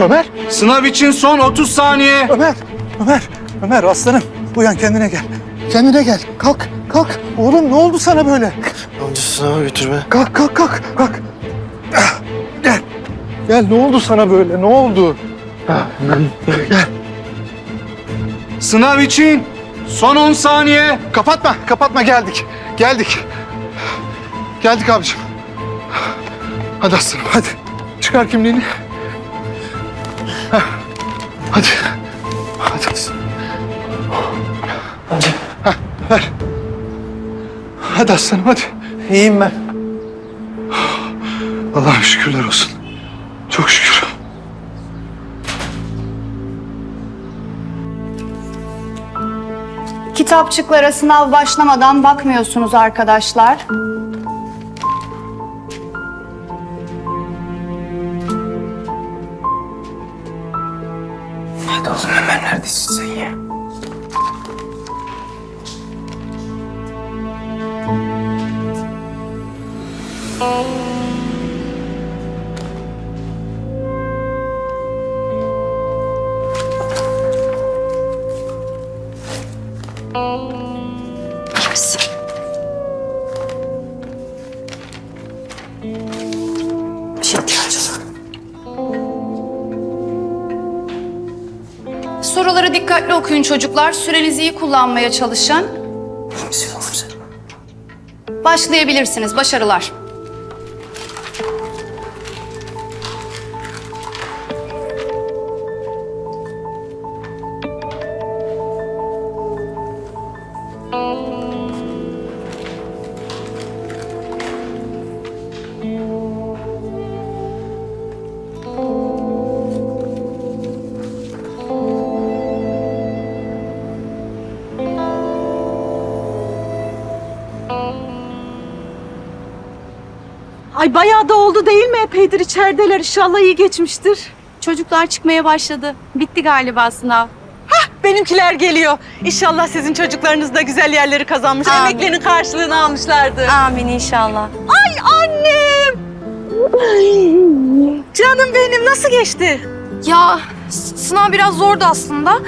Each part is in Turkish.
Ömer, Sınav için son 30 saniye. Ömer, Ömer, Ömer aslanım. Uyan kendine gel. Kendine gel. Kalk, kalk. Oğlum ne oldu sana böyle? Amca sınava götürme. Kalk, kalk, kalk, kalk. Ah, Gel. Gel ne oldu sana böyle? Ne oldu? Ah, Gel. Sınav için son 10 saniye. Kapatma, kapatma geldik. Geldik. Geldik abiciğim. Hadi aslanım hadi. Çıkar kimliğini. Hah, Hadi. Hadi aslanım. Amca. Ver. Hadi aslanım hadi. İyiyim ben. Allah'ım şükürler olsun. Çok şükür. Kitapçıklara sınav başlamadan bakmıyorsunuz arkadaşlar. Oğlum hemen neredesin sen ya? Bir Soruları dikkatli okuyun çocuklar. Sürenizi iyi kullanmaya çalışın. Başlayabilirsiniz. Başarılar. Ay bayağı da oldu değil mi? Epeydir içerideler. İnşallah iyi geçmiştir. Çocuklar çıkmaya başladı. Bitti galiba sınav. Benimkiler geliyor. İnşallah sizin çocuklarınız da güzel yerleri kazanmış. Amin. Emeklerinin karşılığını almışlardı. Amin inşallah. Ay annem! Canım benim nasıl geçti? Ya sınav biraz zordu aslında.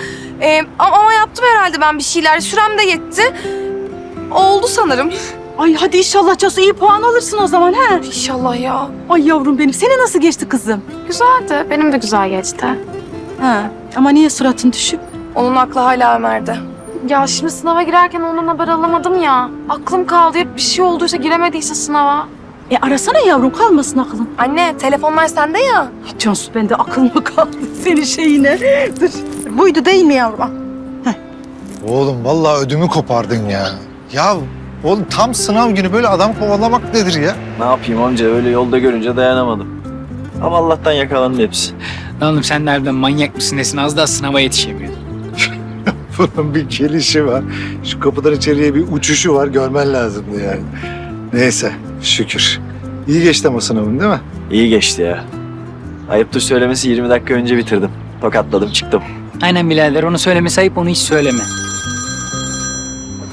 Ee, ama yaptım herhalde ben bir şeyler. Sürem de yetti. Oldu sanırım. Ay hadi inşallah Casu iyi puan alırsın o zaman ha. İnşallah ya. Ay yavrum benim. Senin nasıl geçti kızım? Güzeldi. Benim de güzel geçti. Ha. Ama niye suratın düşük? Onun aklı hala Ömer'de. Ya şimdi sınava girerken ondan haber alamadım ya. Aklım kaldı. Hep bir şey olduysa giremediyse sınava. E arasana yavrum kalmasın aklın. Anne telefonlar sende ya. Cansu bende akıl mı kaldı senin şeyine? Dur. Buydu değil mi yavrum? Oğlum vallahi ödümü kopardın ya. Ya oğlum tam sınav günü böyle adam kovalamak nedir ya? Ne yapayım amca öyle yolda görünce dayanamadım. Ama Allah'tan yakalandı hepsi. Lan oğlum sen nereden manyak mısın nesin? Az daha sınava yetişemiyordun. Bunun bir gelişi var. Şu kapıdan içeriye bir uçuşu var görmen lazımdı yani. Neyse şükür. İyi geçti ama sınavın değil mi? İyi geçti ya. Ayıptır söylemesi 20 dakika önce bitirdim. Tokatladım çıktım. Aynen birader onu söylemesi ayıp onu hiç söyleme.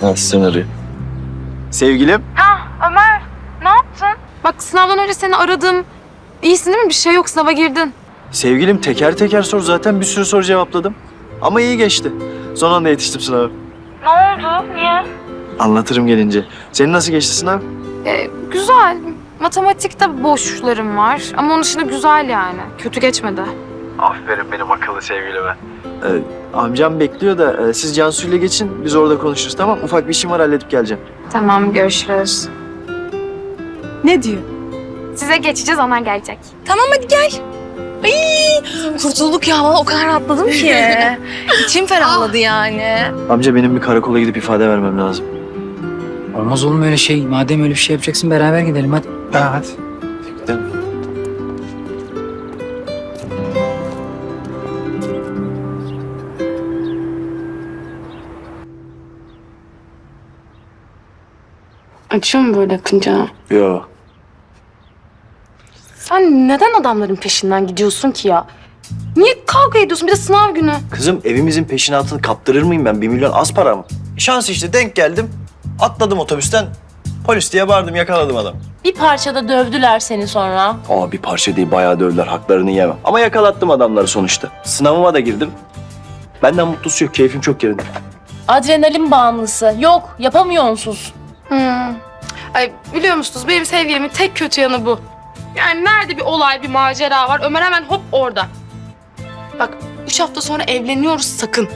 Ha sınırı. Sevgilim. Ömer ne yaptın? Bak sınavdan önce seni aradım. İyisin değil mi? Bir şey yok. Sınava girdin. Sevgilim teker teker sor zaten bir sürü soru cevapladım. Ama iyi geçti. Son anda yetiştim sınava. Ne oldu? Niye? Anlatırım gelince. Senin nasıl geçti sınav? Ee, güzel. Matematikte boşlarım var ama onun dışında güzel yani. Kötü geçmedi. Aferin benim akıllı sevgilime. Ee, amcam bekliyor da e, siz Cansu ile geçin biz orada konuşuruz tamam Ufak bir işim var halledip geleceğim. Tamam görüşürüz. Ne diyor? Size geçeceğiz ana gelecek. Tamam hadi gel. Ay, kurtulduk ya Vallahi o kadar rahatladım ki. İçim ferahladı yani. Amca benim bir karakola gidip ifade vermem lazım. Olmaz oğlum öyle şey. Madem öyle bir şey yapacaksın beraber gidelim hadi. Ha, hadi. Acıyor mu böyle akınca? Yo. Sen neden adamların peşinden gidiyorsun ki ya? Niye kavga ediyorsun? Bir de sınav günü. Kızım evimizin peşinatını kaptırır mıyım ben? Bir milyon az para mı? Şans işte denk geldim. Atladım otobüsten. Polis diye bağırdım yakaladım adam. Bir parçada dövdüler seni sonra. Aa bir parça değil bayağı dövdüler haklarını yemem. Ama yakalattım adamları sonuçta. Sınavıma da girdim. Benden mutlusu yok keyfim çok yerinde. Adrenalin bağımlısı. Yok yapamıyor onsuz. Hmm. Ay biliyor musunuz benim sevgilimin tek kötü yanı bu. Yani nerede bir olay, bir macera var Ömer hemen hop orada. Bak üç hafta sonra evleniyoruz sakın.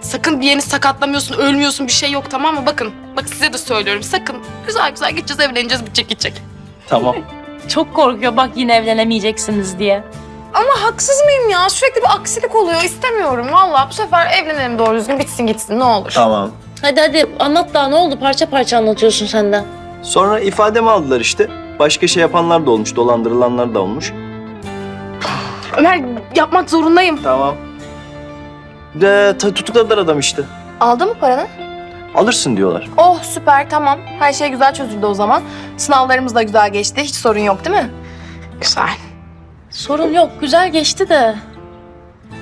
Sakın bir yerini sakatlamıyorsun, ölmüyorsun bir şey yok tamam mı? Bakın, bak size de söylüyorum sakın. Güzel güzel gideceğiz, evleneceğiz, bitecek gidecek. Tamam. Çok korkuyor bak yine evlenemeyeceksiniz diye. Ama haksız mıyım ya? Sürekli bir aksilik oluyor. İstemiyorum vallahi. Bu sefer evlenelim doğru düzgün bitsin gitsin ne olur. tamam. Hadi hadi anlat daha ne oldu parça parça anlatıyorsun sen de. Sonra ifademi aldılar işte. Başka şey yapanlar da olmuş, dolandırılanlar da olmuş. Ömer yapmak zorundayım. Tamam. De ta- tutukladılar adam işte. Aldın mı paranı? Alırsın diyorlar. Oh süper tamam. Her şey güzel çözüldü o zaman. Sınavlarımız da güzel geçti. Hiç sorun yok değil mi? Güzel. Sorun yok güzel geçti de.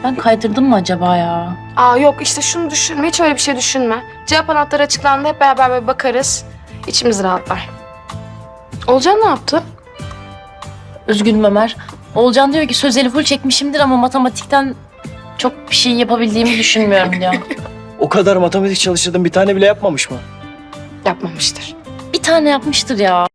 Ben kaydırdım mı acaba ya? Aa yok işte şunu düşünme. Hiç öyle bir şey düşünme. Cevap anahtarı açıklandı. Hep beraber böyle bakarız. İçimiz rahatlar. Olcan ne yaptı? Üzgünüm Ömer. Olcan diyor ki sözeli full çekmişimdir ama matematikten çok bir şey yapabildiğimi düşünmüyorum diyor. O kadar matematik çalıştırdım bir tane bile yapmamış mı? Yapmamıştır. bir tane yapmıştır ya.